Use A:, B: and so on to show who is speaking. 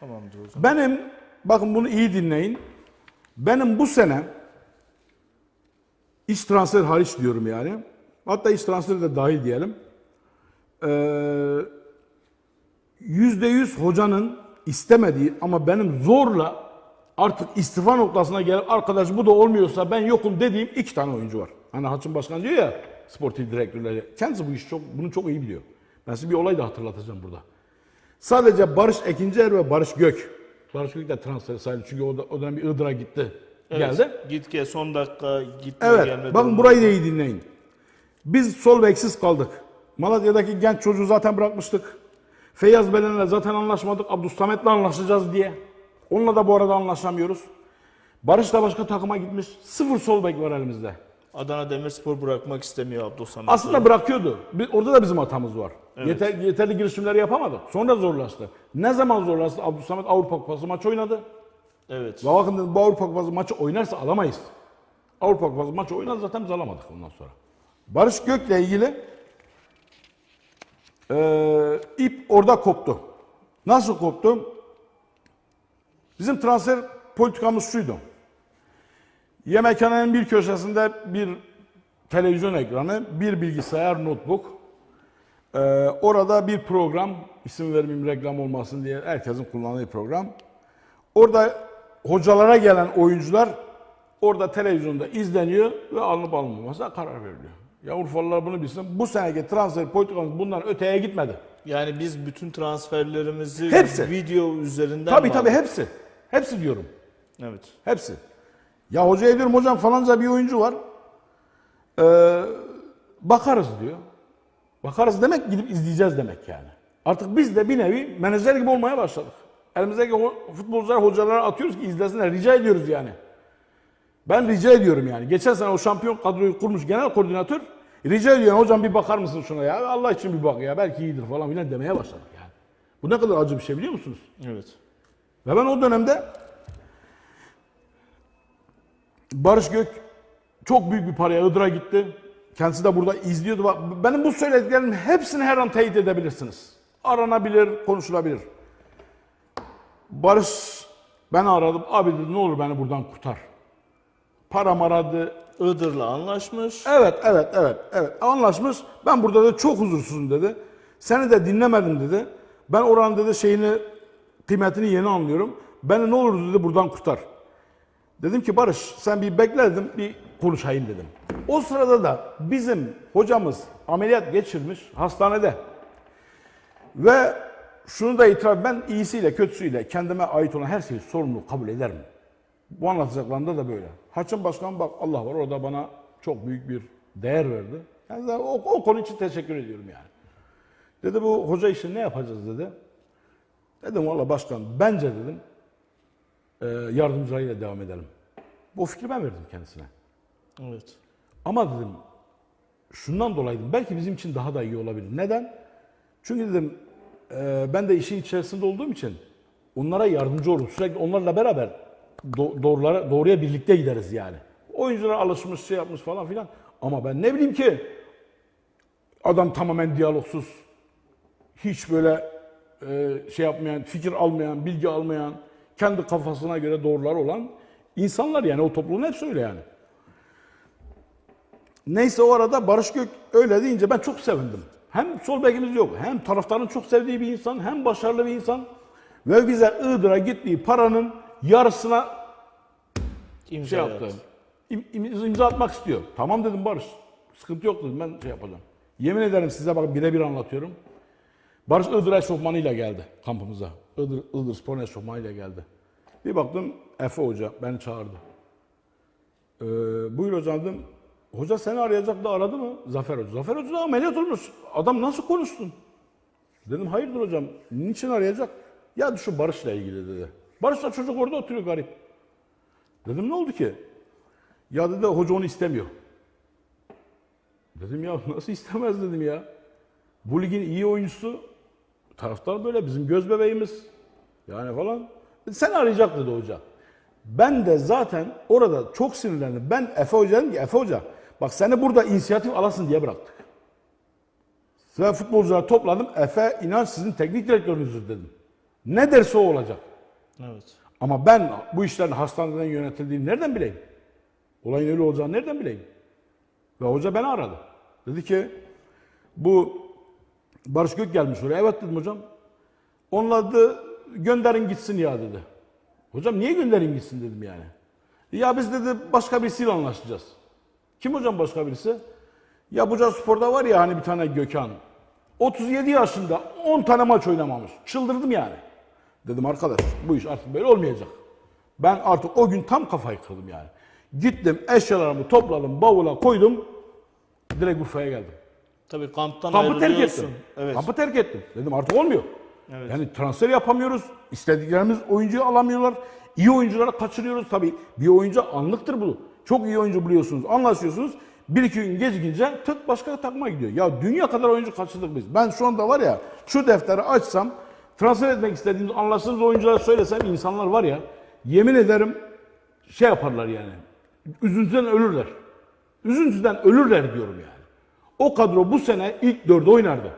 A: Tamamdır hocam.
B: Benim, bakın bunu iyi dinleyin. Benim bu sene iç transfer hariç diyorum yani. Hatta iç transferi de dahil diyelim. Ee, Yüzde yüz hocanın istemediği ama benim zorla artık istifa noktasına gelip arkadaş bu da olmuyorsa ben yokum dediğim iki tane oyuncu var. Hani Haçın Başkan diyor ya sportif direktörleri. Kendisi bu işi çok, bunu çok iyi biliyor. Ben size bir olay da hatırlatacağım burada. Sadece Barış Ekincer ve Barış Gök. Barış Gök de transfer sayılır çünkü o, da, o dönem bir Iğdır'a gitti.
A: Evet,
B: Geldi.
A: Git gel son dakika gitme
B: Evet.
A: gelme
B: Bakın burayı da iyi dinleyin. Biz sol beksiz kaldık. Malatya'daki genç çocuğu zaten bırakmıştık. Feyyaz Belen'le zaten anlaşmadık. Abdülsamet'le anlaşacağız diye. Onunla da bu arada anlaşamıyoruz. Barış da başka takıma gitmiş. Sıfır sol bek var elimizde.
A: Adana Demirspor bırakmak istemiyor Abdülsamet.
B: Aslında bırakıyordu. Bi- Orada da bizim hatamız var. Yeter, yeterli girişimleri yapamadık. Sonra zorlaştı. Ne zaman zorlaştı? Abdülsamet Avrupa Kupası maç oynadı.
A: Evet.
B: Ve bakın dedim, bu Avrupa Kupası maçı oynarsa alamayız. Avrupa Kupası maçı oynar zaten biz alamadık ondan sonra. Barış Gök'le ilgili eee, ip orada koptu. Nasıl koptu? Bizim transfer politikamız şuydu. Yemekhanenin bir köşesinde bir televizyon ekranı, bir bilgisayar, notebook. Ee, orada bir program, isim vermeyeyim reklam olmasın diye herkesin kullandığı program. Orada hocalara gelen oyuncular orada televizyonda izleniyor ve alınıp alınmamasına karar veriliyor. Ya Urfalılar bunu bilsin. Bu seneki transfer politikamız bundan öteye gitmedi.
A: Yani biz bütün transferlerimizi
B: Hepsi.
A: video üzerinden
B: Tabii tabii hepsi. Hepsi diyorum.
A: Evet.
B: Hepsi. Ya hocaya diyorum hocam falanca bir oyuncu var. Ee, bakarız diyor. Bakarız demek gidip izleyeceğiz demek yani. Artık biz de bir nevi menajer gibi olmaya başladık. Elimizdeki futbolcular hocalara atıyoruz ki izlesinler. Rica ediyoruz yani. Ben rica ediyorum yani. Geçen sene o şampiyon kadroyu kurmuş genel koordinatör rica ediyor hocam bir bakar mısın şuna ya? Allah için bir bak ya belki iyidir falan filan demeye başladık yani. Bu ne kadar acı bir şey biliyor musunuz?
A: Evet.
B: Ve ben o dönemde Barış Gök çok büyük bir paraya Iğdır'a gitti. Kendisi de burada izliyordu. Benim bu söylediklerimin hepsini her an teyit edebilirsiniz. Aranabilir, konuşulabilir. Barış ben aradım. Abi dedi ne olur beni buradan kurtar. Param aradı.
A: Iğdır'la anlaşmış.
B: Evet, evet, evet, evet. Anlaşmış. Ben burada da çok huzursuzum dedi. Seni de dinlemedim dedi. Ben oranın dedi şeyini, kıymetini yeni anlıyorum. Beni ne olur dedi buradan kurtar. Dedim ki Barış sen bir bekle dedim, bir konuşayım dedim. O sırada da bizim hocamız ameliyat geçirmiş hastanede. Ve şunu da itiraf ben iyisiyle kötüsüyle kendime ait olan her şeyi sorumlu kabul ederim. Bu anlatacaklarında da böyle. Haçın Başkan bak Allah var orada bana çok büyük bir değer verdi. Yani o, o konu için teşekkür ediyorum yani. Dedi bu hoca işi ne yapacağız dedi. Dedim valla başkan bence dedim yardımcılarıyla devam edelim. Bu fikri ben verdim kendisine.
A: Evet.
B: Ama dedim şundan dolayı dedim, belki bizim için daha da iyi olabilir. Neden? Çünkü dedim e, ben de işin içerisinde olduğum için onlara yardımcı olurum. Sürekli onlarla beraber do- doğrulara, doğruya birlikte gideriz yani. Oyuncular alışmış şey yapmış falan filan. Ama ben ne bileyim ki adam tamamen diyalogsuz. Hiç böyle e, şey yapmayan, fikir almayan, bilgi almayan, kendi kafasına göre doğrular olan insanlar yani o toplumun hepsi öyle yani. Neyse o arada Barış Gök öyle deyince ben çok sevindim. Hem sol bekimiz yok, hem taraftarın çok sevdiği bir insan, hem başarılı bir insan. Ve bize Iğdır'a gittiği paranın yarısına
A: İmza
B: şey
A: yaptı.
B: yaptı. İm, im- imza atmak istiyor. Tamam dedim Barış. Sıkıntı yok dedim ben şey yapacağım. Yemin ederim size bak birebir anlatıyorum. Barış Iğdır eşofmanıyla geldi kampımıza. Iğdır, Iğdır Spor geldi. Bir baktım Efe Hoca beni çağırdı. Ee, buyur hocam dedim. Hoca seni arayacak da aradı mı? Zafer Hoca. Zafer Hoca da ameliyat olmuş. Adam nasıl konuştun? Dedim hayırdır hocam. Niçin arayacak? Ya şu Barış'la ilgili dedi. Barış da çocuk orada oturuyor garip. Dedim ne oldu ki? Ya dedi hoca onu istemiyor. Dedim ya nasıl istemez dedim ya. Bu ligin iyi oyuncusu taraftar böyle bizim göz bebeğimiz. Yani falan. Sen arayacak dedi hoca. Ben de zaten orada çok sinirlendim. Ben Efe Hoca dedim ki Efe Hoca bak seni burada inisiyatif alasın diye bıraktık. Ve futbolcuları topladım. Efe inan sizin teknik direktörünüzdür dedim. Ne derse o olacak.
A: Evet.
B: Ama ben bu işlerin hastaneden yönetildiğini nereden bileyim? Olayın öyle olacağını nereden bileyim? Ve hoca beni aradı. Dedi ki bu Barış Gök gelmiş oraya. Evet dedim hocam. Onun adı gönderin gitsin ya dedi. Hocam niye gönderin gitsin dedim yani. Ya biz dedi başka birisiyle anlaşacağız. Kim hocam başka birisi? Ya Buca Spor'da var ya hani bir tane Gökhan. 37 yaşında 10 tane maç oynamamış. Çıldırdım yani. Dedim arkadaş bu iş artık böyle olmayacak. Ben artık o gün tam kafayı kırdım yani. Gittim eşyalarımı topladım bavula koydum. Direkt Urfa'ya geldim.
A: Tabii kamptan
B: Kampı terk
A: ayrılıyorsun.
B: ettim.
A: Evet.
B: Kampı terk ettim. Dedim artık olmuyor.
A: Evet.
B: Yani transfer yapamıyoruz. İstediklerimiz oyuncuyu alamıyorlar. İyi oyuncuları kaçırıyoruz. Tabii bir oyuncu anlıktır bu. Çok iyi oyuncu buluyorsunuz, anlaşıyorsunuz. Bir iki gün gecikince tık başka takıma gidiyor. Ya dünya kadar oyuncu kaçırdık biz. Ben şu anda var ya şu defteri açsam transfer etmek istediğimiz anlaştığımız oyunculara söylesem insanlar var ya yemin ederim şey yaparlar yani. Üzüntüden ölürler. Üzüntüden ölürler diyorum yani. O kadro bu sene ilk dörde oynardı.